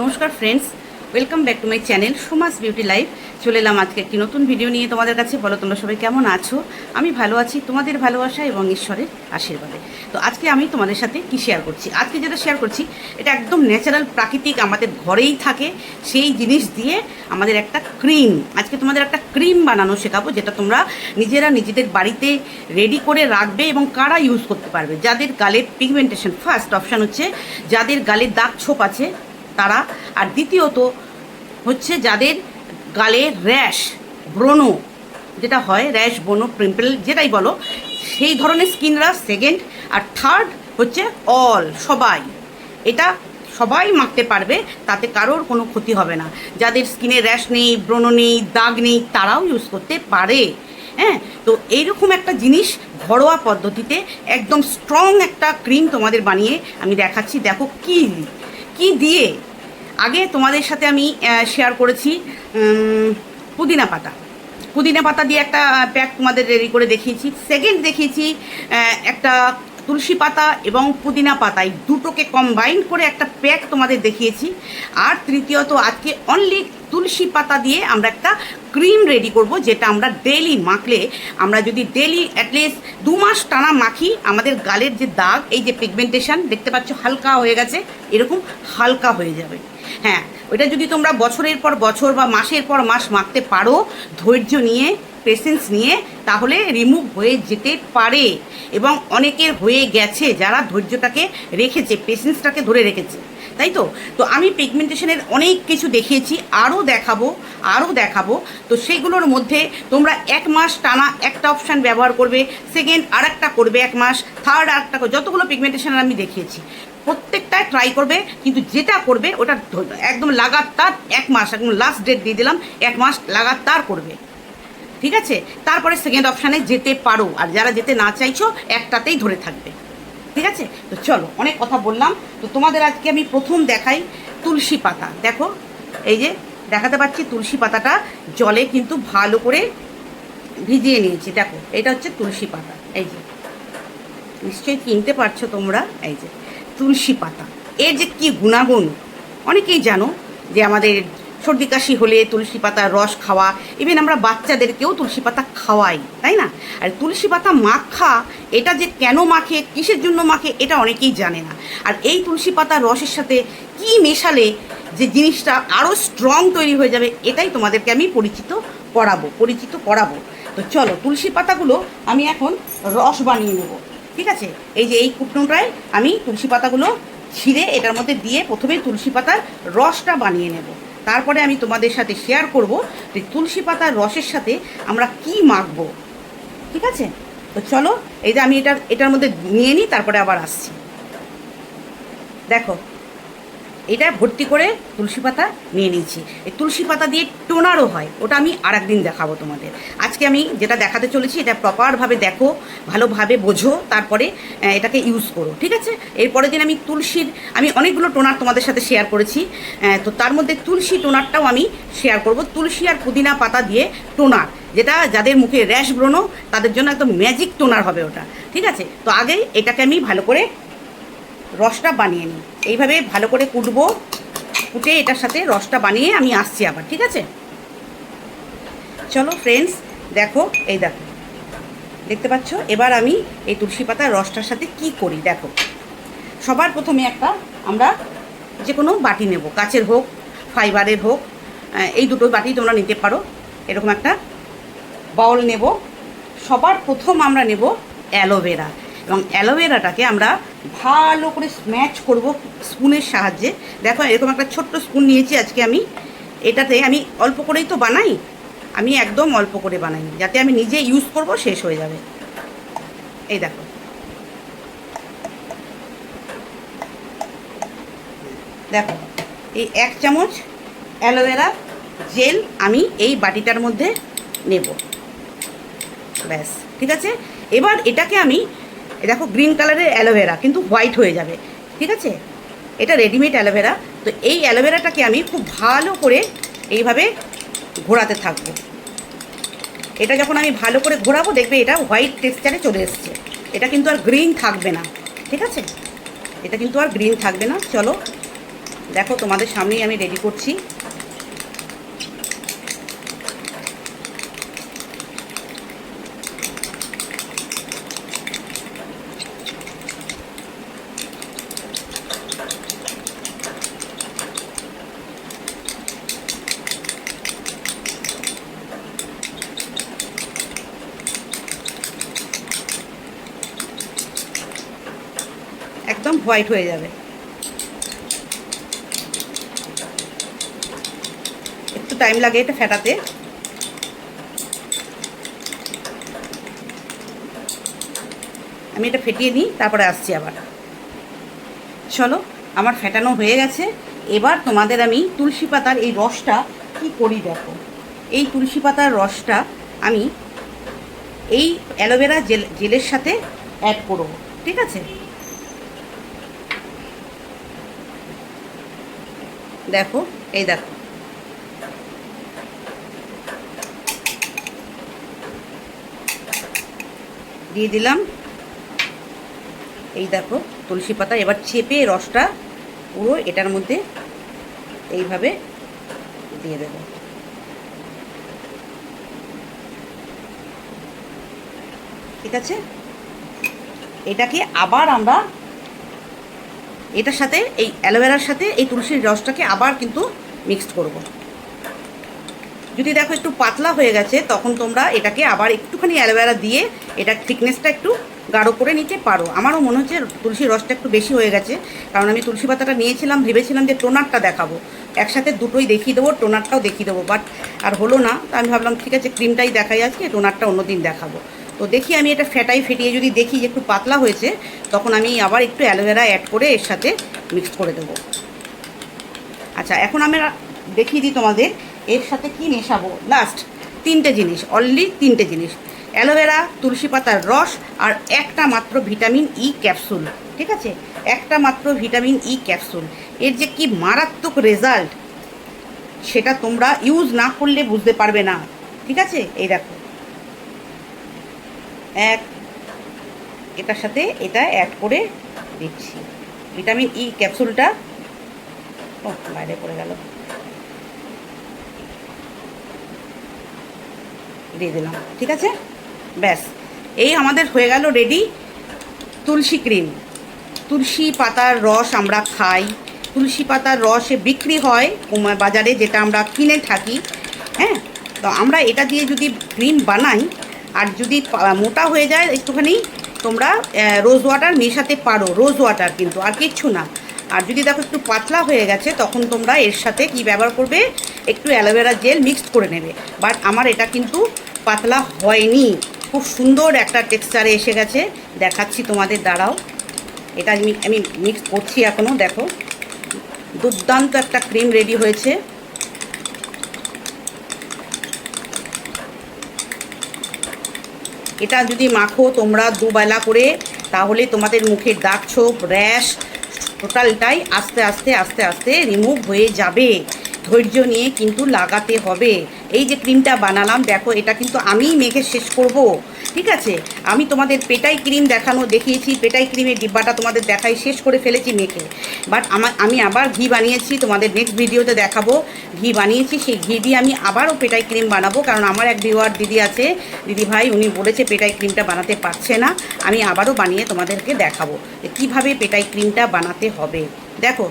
নমস্কার friends welcome back to my channel Sumas beauty life চলে এলাম আজকে একটি নতুন ভিডিও নিয়ে তোমাদের কাছে। বলো, তোমরা সবাই কেমন আছো? আমি ভালো আছি, তোমাদের ভালোবাসা এবং ঈশ্বরের আশীর্বাদে। তো আজকে আমি তোমাদের সাথে কি শেয়ার করছি? আজকে যেটা শেয়ার করছি, এটা একদম ন্যাচারাল প্রাকৃতিক, আমাদের ঘরেই থাকে। সেই জিনিস দিয়ে আমাদের একটা ক্রিম আজকে তোমাদের একটা ক্রিম বানানো শেখাবো, যেটা তোমরা নিজেরা নিজেদের বাড়িতে রেডি করে রাখবে এবং কারা ইউজ করতে পারবে। যাদের গালের পিগমেন্টেশন ফার্স্ট অপশান হচ্ছে, যাদের গালের দাগ ছোপ আছে তারা। আর দ্বিতীয়ত হচ্ছে যাদের গালে র্যাশ, ব্রণ, যেটা হয়, র্যাশ, ব্রণ, পিম্পল, যেটাই বলো, সেই ধরনের স্কিনরা সেকেন্ড আর থার্ড হচ্ছে অল সবাই। এটা সবাই মাখতে পারবে, তাতে কারোর কোনো ক্ষতি হবে না। যাদের স্কিনে র্যাশ নেই, ব্রণ নেই, দাগ নেই, তারাও ইউজ করতে পারে। হ্যাঁ তো এইরকম একটা জিনিস ঘরোয়া পদ্ধতিতে একদম স্ট্রং একটা ক্রিম তোমাদের বানিয়ে আমি দেখাচ্ছি। দেখো কি কি দিয়ে আগে তোমাদের সাথে আমি শেয়ার করেছি পুদিনা পাতা। পুদিনা পাতা দিয়ে একটা প্যাক তোমাদের রেডি করে দেখিয়েছি। সেকেন্ড দেখিয়েছি একটা তুলসী পাতা এবং পুদিনা পাতা। এই দুটোকে কম্বাইন করে একটা প্যাক তোমাদের দেখিয়েছি। আর তৃতীয়ত আজকে অনলি তুলসী পাতা দিয়ে আমরা একটা ক্রিম রেডি করব, যেটা আমরা ডেলি মাখলে, আমরা যদি ডেলি অ্যাটলিস্ট দু মাস টানা মাখি, আমাদের গালের যে দাগ, এই যে পিগমেন্টেশন দেখতে পাচ্ছ হালকা হয়ে গেছে, এরকম হালকা হয়ে যাবে। হ্যাঁ ওইটা যদি তোমরা বছরের পর বছর বা মাসের পর মাস মাখতে পারো, ধৈর্য নিয়ে পেশেন্স নিয়ে, তাহলে রিমুভ হয়ে যেতে পারে। এবং অনেকের হয়ে গেছে যারা ধৈর্যটাকে রেখেছে পেশেন্সটাকে ধরে রেখেছে। তাই তো? তো আমি পিগমেন্টেশনের অনেক কিছু দেখিয়েছি, আরও দেখাবো আরও দেখাবো। তো সেগুলোর মধ্যে তোমরা এক মাস টানা একটা অপশান ব্যবহার করবে সেকেন্ড আর একটা করবে এক মাস থার্ড আর একটা যতগুলো পিগমেন্টেশনের আমি দেখিয়েছি। প্রত্যেকটায় ট্রাই করবে, কিন্তু যেটা করবে ওটা একদম লাগাতার এক মাস, একদম লাস্ট ডেট দিয়ে দিলাম, এক মাস লাগাতার করবে। ঠিক আছে? তারপরে সেকেন্ড অপশানে যেতে পারো, আর যারা যেতে না চাইছো, একটাতেই ধরে থাকবে। ঠিক আছে? তো চলো, অনেক কথা বললাম। তো তোমাদের আজকে আমি প্রথম দেখাই তুলসী পাতা। দেখো, এই যে দেখাতে পাচ্ছি তুলসী পাতাটা জলে কিন্তু ভালো করে ভিজিয়ে নিয়েছি। দেখো, এটা হচ্ছে তুলসী পাতা। এই যে, নিশ্চয়ই কিনতে পারছ তোমরা? এই যে, তুলসী পাতা। এর যে কি গুণাগুণ? অনেকেই জানো যে আমাদের সর্দি, কাশি হলে তুলসী পাতার রস খাওয়া ইভেন আমরা বাচ্চাদেরকেও তুলসী পাতা খাওয়াই, তাই না? আর তুলসী পাতা মাখা, এটা যে কেন মাখে, কিসের জন্য মাখে, এটা অনেকেই জানে না। আর এই তুলসী পাতার রসের সাথে কি মেশালে যে জিনিসটা আরও স্ট্রং তৈরি হয়ে যাবে, এটাই তোমাদেরকে আমি পরিচিত করাবো পরিচিত করাবো। তো চলো, তুলসী পাতাগুলো আমি এখন রস বানিয়ে নেব, ঠিক আছে? এই যে এই কুটনোটায় আমি তুলসী পাতাগুলো ছিঁড়ে এটার মধ্যে দিয়ে প্রথমে তুলসী পাতার রসটা বানিয়ে নেব। তারপরে আমি তোমাদের সাথে শেয়ার করব যে তুলসী পাতার রসের সাথে আমরা কি মাখবো। ঠিক আছে? তো চলো, এই যে আমি এটার এটার মধ্যে নিয়ে নিই, তারপরে আবার আসছি। দেখো এটা ভর্তি করে তুলসী পাতা নিয়ে নিয়েছি। এই তুলসী পাতা দিয়ে টোনারও হয়, ওটা আমি আর একদিন দেখাবো তোমাদের। আজকে আমি যেটা দেখাতে চলেছি, এটা প্রপারভাবে দেখো, ভালোভাবে বোঝো, তারপরে এটাকে ইউজ করো, ঠিক আছে? এরপরের দিন আমি তুলসীর, আমি অনেকগুলো টোনার তোমাদের সাথে শেয়ার করেছি তো তার মধ্যে তুলসী টোনারটাও আমি শেয়ার করব। তুলসী আর পুদিনা পাতা দিয়ে টোনার, যেটা যাদের মুখে র্যাশ ব্রণ তাদের জন্য একদম ম্যাজিক টোনার হবে ওটা, ঠিক আছে? তো আগে এটাকে আমি ভালো করে রসটা বানিয়ে নিই। এইভাবে ভালো করে কুটবো, কুটে এটার সাথে রসটা বানিয়ে আমি আসছি আবার, ঠিক আছে? চলো ফ্রেন্ডস দেখো, এই দেখো। দেখতে পাচ্ছ? এবার আমি এই তুলসী পাতার রসটার সাথে কি করি? দেখো। সবার প্রথমে একটা আমরা যে কোনো বাটি নেব, কাচের হোক, ফাইবারের হোক এই দুটো বাটি তোমরা নিতে পারো। এরকম একটা বাউল নেব। সবার প্রথম আমরা নেব অ্যালোভেরা। এবং অ্যালোভেরাটাকে আমরা ভালো করে স্ম্যাচ করব স্পুনের সাহায্যে। দেখো, এরকম একটা ছোট্ট স্পুন নিয়েছি আজকে আমি। এটাতে আমি অল্প করেই তো বানাই। আমি একদম অল্প করে বানাই যাতে আমি নিজে ইউজ করব, শেষ হয়ে যাবে। এই দেখো। দেখো, এই এক চামচ অ্যালোভেরা জেল আমি এই বাটিটার মধ্যে নেব। ব্যাস, ঠিক আছে? এবার এটাকে আমি দেখো গ্রিন কালারের অ্যালোভেরা কিন্তু হোয়াইট হয়ে যাবে, ঠিক আছে? এটা রেডিমেড অ্যালোভেরা তো এই অ্যালোভেরাটাকে আমি খুব ভালো করে এইভাবে ঘোরাতে থাকব। এটা যখন আমি ভালো করে ঘোরাবো, দেখবে এটা হোয়াইট টেক্সচারে চলে এসছে। এটা কিন্তু আর গ্রিন থাকবে না, ঠিক আছে? এটা কিন্তু আর গ্রিন থাকবে না। চলো, দেখো তোমাদের সামনেই আমি রেডি করছি। একদম হোয়াইট হয়ে যাবে। একটু টাইম লাগে এটা ফেটাতে। আমি এটা ফেটিয়ে নিই, তারপরে আসছি আবার। চলো, আমার ফেটানো হয়ে গেছে। এবার তোমাদের আমি তুলসী পাতার এই রসটা কি করি দেখো। এই তুলসী পাতার রসটা আমি এই অ্যালোভেরা জেল, জেলের সাথে অ্যাড করব, ঠিক আছে? দেখো, এই দেখো। দিয়ে দিলাম। এই দেখো, তুলসী পাতা। এবার চেপে রসটা পুরো এটার মধ্যে এইভাবে দিয়ে দেব। ঠিক আছে? এটাকে আবার আমরা এটার সাথে, এই অ্যালোভেরার সাথে এই তুলসীর রসটাকে আবার কিন্তু মিক্সড করব। যদি দেখো একটু পাতলা হয়ে গেছে, তখন তোমরা এটাকে আবার একটুখানি অ্যালোভেরা দিয়ে এটার থিকনেসটা একটু গাঢ় করে নিতে পারো। আমারও মনে হচ্ছে তুলসীর রসটা একটু বেশি হয়ে গেছে, কারণ আমি তুলসী পাতাটা নিয়েছিলাম, ভেবেছিলাম যে টোনারটা দেখাবো। একসাথে দুটোই দেখিয়ে দেবো টোনারটাও দেখিয়ে দেবো, বাট আর হলো না। তো আমি ভাবলাম, ঠিক আছে, ক্রিমটাই দেখাই আজকে টোনারটা অন্যদিন দেখাবো। তো দেখি আমি এটা ফেটাই ফেটিয়ে যদি দেখি যে একটু পাতলা হয়েছে, তখন আমি আবার একটু অ্যালোভেরা অ্যাড করে এর সাথে মিক্স করে দেবো। আচ্ছা এখন আমি দেখিয়ে দিই তোমাদের, এর সাথে কি মেশাবো? লাস্ট তিনটে জিনিস অনলি তিনটে জিনিস। অ্যালোভেরা, তুলসী পাতার রস আর একটা মাত্র ভিটামিন ই ক্যাপসুল ঠিক আছে? একটা মাত্র ভিটামিন ই ক্যাপসুল এর যে কি মারাত্মক রেজাল্ট সেটা তোমরা ইউজ না করলে বুঝতে পারবে না। ঠিক আছে? এই দেখো। এক, এটার সাথে এটা অ্যাড করে দিচ্ছি। ভিটামিন ই ক্যাপসুলটা ও বাইরে পড়ে গেল। দিয়ে দিলাম, ঠিক আছে? ব্যাস, এই আমাদের হয়ে গেল রেডি তুলসী ক্রিম তুলসী পাতার রস আমরা খাই। তুলসী পাতার রসে বিক্রি হয় বাজারে, যেটা আমরা কিনে থাকি হ্যাঁ? তো আমরা এটা দিয়ে যদি ক্রিম বানাই আর যদি মোটা হয়ে যায় একটুখানি, তোমরা রোজ ওয়াটার মেশাতে পারো রোজ ওয়াটার কিন্তু, আর কিচ্ছু না। আর যদি দেখো একটু পাতলা হয়ে গেছে, তখন তোমরা এর সাথে কি ব্যবহার করবে? একটু অ্যালোভেরা জেল মিক্সড করে নেবে। বাট আমার এটা কিন্তু পাতলা হয়নি। খুব সুন্দর একটা টেক্সচারে এসে গেছে। দেখাচ্ছি তোমাদের দ্বারাও এটা আমি মিক্স করছি এখনও দেখো। দুর্দান্ত একটা ক্রিম রেডি হয়েছে। এটা যদি মাখো তোমরা দুবেলা করে, তাহলে তোমাদের মুখের দাগ ছোপ, র্যাশ টোটালটাই আস্তে আস্তে আস্তে আস্তে রিমুভ হয়ে যাবে। ধৈর্য নিয়ে কিন্তু লাগাতে হবে। এই যে ক্রিমটা বানালাম, দেখো এটা কিন্তু আমিই মেখে শেষ করব। ঠিক আছে? আমি তোমাদের পেটাই ক্রিম দেখানো, দেখিয়েছি, পেটাই ক্রিমের ডিব্বাটা তোমাদের দেখাই, শেষ করে ফেলেছি মেখে। বাট আমার আমি আবার ঘি বানিয়েছি, তোমাদের নেক্সট ভিডিওতে দেখাবো। ঘি বানিয়েছি, সেই ঘি দিয়ে আমি আবারও পেটাই ক্রিম বানাবো, কারণ আমার এক ভিওয়ার দিদি আছে। দিদি ভাই, উনি বলেছে পেটাই ক্রিমটা বানাতে পারছে না। আমি আবারও বানিয়ে তোমাদেরকে দেখাবো কীভাবে পেটাই ক্রিমটা বানাতে হবে। দেখো।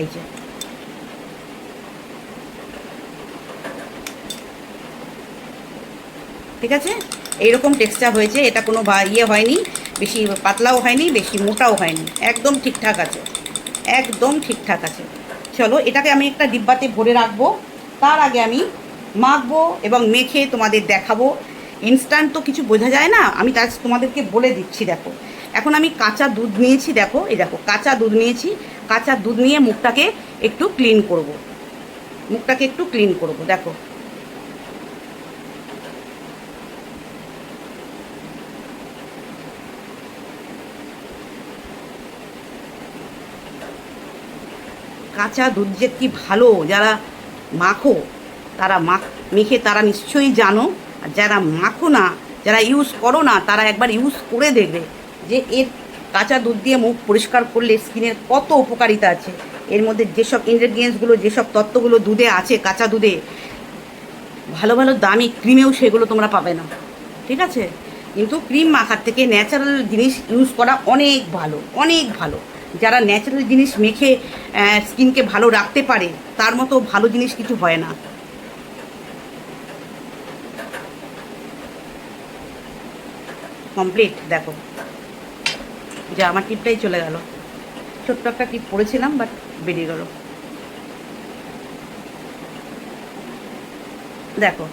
এই যে। ঠিক আছে? এইরকম টেক্সচার হয়েছে, এটা কোনো বা- ইয়ে হয়নি, বেশি পাতলাও হয়নি, বেশি মোটাও হয়নি, একদম ঠিকঠাক আছে, একদম ঠিকঠাক আছে। চলো, এটাকে আমি একটা ডিব্বাতে ভরে রাখব, তার আগে আমি মাখবো এবং মেখে তোমাদের দেখাবো। ইনস্ট্যান্ট তো কিছু বোঝা যায় না, আমি তার তোমাদেরকে বলে দিচ্ছি, দেখো। এখন আমি কাঁচা দুধ নিয়েছি, দেখো, এই দেখো, কাঁচা দুধ নিয়েছি, কাঁচা দুধ নিয়ে মুখটাকে একটু ক্লিন করব। মুখটাকে একটু ক্লিন করব, দেখো। কাঁচা দুধ যে কি ভালো, যারা মাখো, তারা মাখ, মেখে তারা নিশ্চয়ই জানো। আর যারা মাখো না, যারা ইউজ করো না, তারা একবার ইউজ করে দেখবে যে এর কাঁচা দুধ দিয়ে মুখ পরিষ্কার করলে স্কিনের কত উপকারিতা আছে। এর মধ্যে যেসব ইনগ্রেডিয়েন্টসগুলো যেসব তত্ত্বগুলো দুধে আছে, কাঁচা দুধে, ভালো ভালো দামি ক্রিমেও সেগুলো তোমরা পাবে না। ঠিক আছে? কিন্তু ক্রিম মাখার থেকে ন্যাচারাল জিনিস ইউজ করা অনেক ভালো অনেক ভালো। যারা ন্যাচারাল জিনিস মেখে স্কিনকে ভালো রাখতে পারে, তার মতো ভালো জিনিস কিছু হয় না। কমপ্লিট দেখো। যে আমার টিপটাই চলে গেল। ছোট্ট একটা টিপ পড়েছিলাম বাট বেরিয়ে গেল। দেখো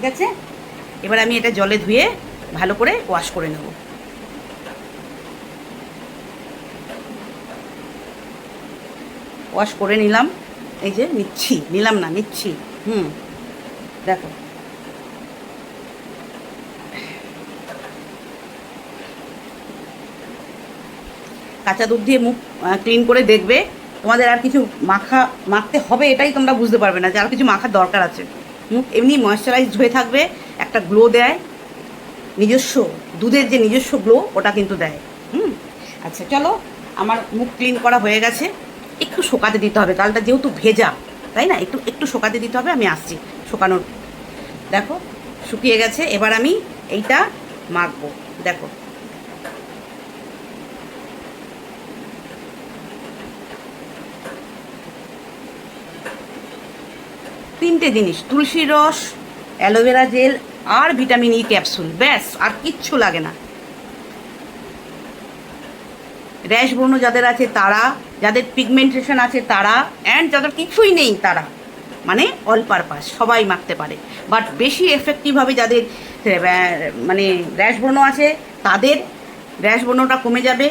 ঠিক আছে? এবার আমি এটা জলে ধুয়ে ভালো করে ওয়াশ করে নেব। ওয়াশ করে নিলাম। এই যে নিচ্ছি, নিলাম না, নিচ্ছি। হুম, দেখো। কাঁচা দুধ দিয়ে মুখ ক্লিন করে দেখবে। তোমাদের আর কিছু মাখা, মাখতে হবে এটাই তোমরা বুঝতে পারবে না যে আর কিছু মাখার দরকার আছে। মুখ এমনি ময়শ্চারাইজড হয়ে থাকবে, একটা গ্লো দেয়। নিজস্ব, দুধের যে নিজস্ব গ্লো ওটা কিন্তু দেয়। হুম? আচ্ছা চলো, আমার মুখ ক্লিন করা হয়ে গেছে। একটু শোকাতে দিতে হবে গালটা যেহেতু ভেজা, তাই না? একটু একটু শোকাতে দিতে হবে, আমি আসছি শোকানোর। দেখো, শুকিয়ে গেছে, এবার আমি এইটা মাখবো। দেখো তিনটে জিনিস, তুলসী রস, অ্যালোভেরা জেল আর ভিটামিন ই ক্যাপসুল। ব্যাস, আর কিচ্ছু লাগে না। র্যাশ ব্রণ যাদের আছে তারা, যাদের পিগমেন্টেশন আছে তারা অ্যান্ড যাদের কিছুই নেই তারা মানে অল পারপাস সবাই মাখতে পারে। বাট বেশি এফেক্টিভ হবে যাদের মানে র্যাশ ব্রণ আছে, তাদের র্যাশ ব্রণটা কমে যাবে,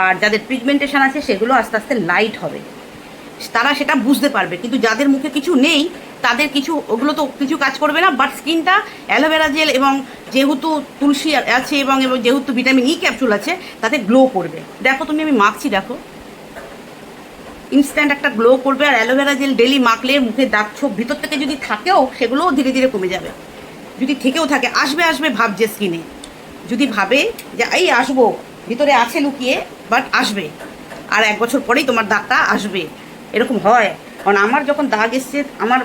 আর যাদের পিগমেন্টেশন আছে সেগুলো আস্তে আস্তে লাইট হবে। তারা সেটা বুঝতে পারবে, কিন্তু যাদের মুখে কিছু নেই তাদের কিছু, ওগুলো তো কিছু কাজ করবে না বাট স্কিনটা অ্যালোভেরা জেল এবং যেহেতু তুলসী আছে এবং এবং যেহেতু ভিটামিন ই ক্যাপসুল আছে, তাতে গ্লো করবে। দেখো তুমি, আমি মাখছি, দেখো। ইনস্ট্যান্ট একটা গ্লো করবে, আর অ্যালোভেরা জেল ডেলি মাখলে মুখে দাগ ছোপ ভিতর থেকে যদি থাকেও, সেগুলোও ধীরে ধীরে কমে যাবে। যদি থেকেও থাকে, আসবে আসবে ভাবছে স্কিনে যদি ভাবে যে, এই, আসব। ভিতরে আছে লুকিয়ে বাট আসবে। আর এক বছর পরেই তোমার দাগটা আসবে। এরকম হয়। কারণ আমার যখন দাগ এসছে, আমার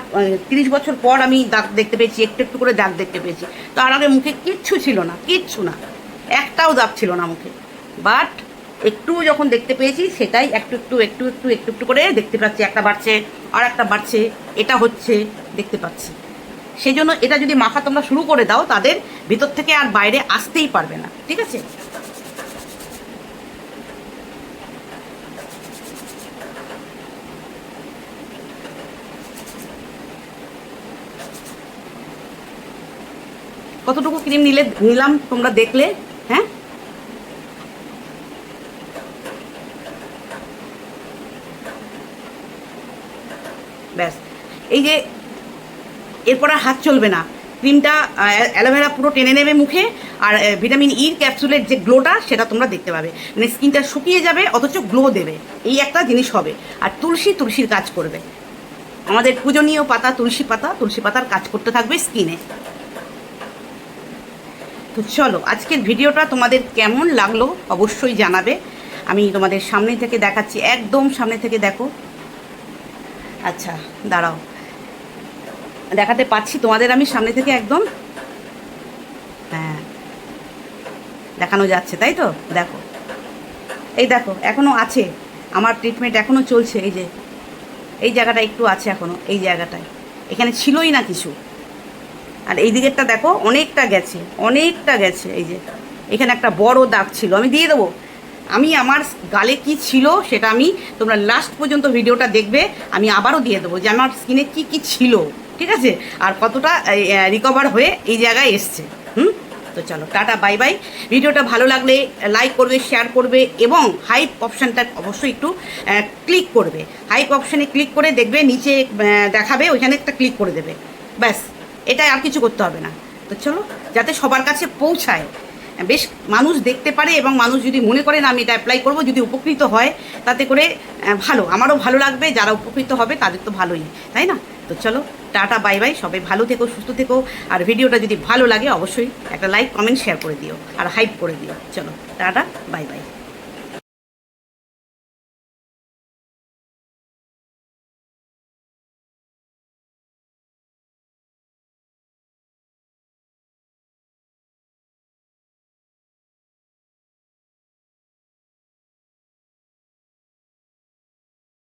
তিরিশ বছর পর আমি দাগ দেখতে পেয়েছি, একটু একটু করে দাগ দেখতে পেয়েছি। তার আগে মুখে কিচ্ছু ছিল না, কিচ্ছু না। একটাও দাগ ছিল না মুখে। বাট একটু যখন দেখতে পেয়েছি, সেটাই একটু একটু একটু একটু একটু একটু করে দেখতে পাচ্ছি। একটা বাড়ছে, আর একটা বাড়ছে, এটা হচ্ছে, দেখতে পাচ্ছি। সেই জন্য এটা যদি মাখা তোমরা শুরু করে দাও, তাদের ভিতর থেকে আর বাইরে আসতেই পারবে না। ঠিক আছে? কতটুকু ক্রিম নিলে, নিলাম তোমরা দেখলে হ্যাঁ? ব্যাস। এই যে, এরপর আর হাত চলবে না। ক্রিমটা অ্যালোভেরা পুরো টেনে নেবে মুখে, আর ভিটামিন ইর ক্যাপসুলের যে গ্লোটা সেটা তোমরা দেখতে পাবে। মানে স্কিনটা শুকিয়ে যাবে, অথচ গ্লো দেবে। এই একটা জিনিস হবে। আর তুলসী, তুলসীর কাজ করবে। আমাদের পূজনীয় পাতা, তুলসী পাতা, তুলসী পাতার কাজ করতে থাকবে স্কিনে তো চলো, আজকের ভিডিওটা তোমাদের কেমন লাগল অবশ্যই জানাবে। আমি তোমাদের সামনে থেকে দেখাচ্ছি, একদম সামনে থেকে দেখো। আচ্ছা দাঁড়াও। দেখাতে পাচ্ছি, তোমাদের আমি সামনে থেকে একদম। হ্যাঁ দেখানো যাচ্ছে, তাই তো? দেখো। এই দেখো এখনও আছে। আমার ট্রিটমেন্ট এখনও চলছে, এই যে। এই জায়গাটা একটু আছে এখনও এই জায়গাটায়। এখানে ছিলই না কিছু। আর এই দিকেরটা দেখো, অনেকটা গেছে অনেকটা গেছে, এই যে। এখানে একটা বড় দাগ ছিল, আমি দিয়ে দেবো। আমি আমার গালে কি ছিল সেটা আমি তোমরা লাস্ট পর্যন্ত ভিডিওটা দেখবে, আমি আবারও দিয়ে দেবো যে আমার স্কিনে কি কি ছিল, ঠিক আছে? আর কতটা রিকভার হয়ে এই জায়গায় এসছে, হুম? তো চলো, টাটা বাই বাই ভিডিওটা ভালো লাগলে লাইক করবে শেয়ার করবে এবং হাইপ অপশানটা অবশ্যই একটু ক্লিক করবে। হাইপ অপশানে ক্লিক করে দেখবে, নিচে দেখাবে, ওইখানে একটা ক্লিক করে দেবে। ব্যাস। এটা আর কিছু করতে হবে না। তো চলো, যাতে সবার কাছে পৌঁছায়। বেশ, মানুষ দেখতে পারে এবং মানুষ যদি মনে করে না আমি এটা অ্যাপ্লাই করব, যদি উপকৃত হয়, তাতে করে ভালো। আমারও ভালো লাগবে, যারা উপকৃত হবে তাদের তো ভালোই, তাই না? তো চলো, টাটা বাই বাই সবাই ভালো থেকো, সুস্থ থেকো। আর ভিডিওটা যদি ভালো লাগে, অবশ্যই একটা লাইক কমেন্ট শেয়ার করে দিও। আর হাইপ করে দিও। চলো, টাটা বাই বাই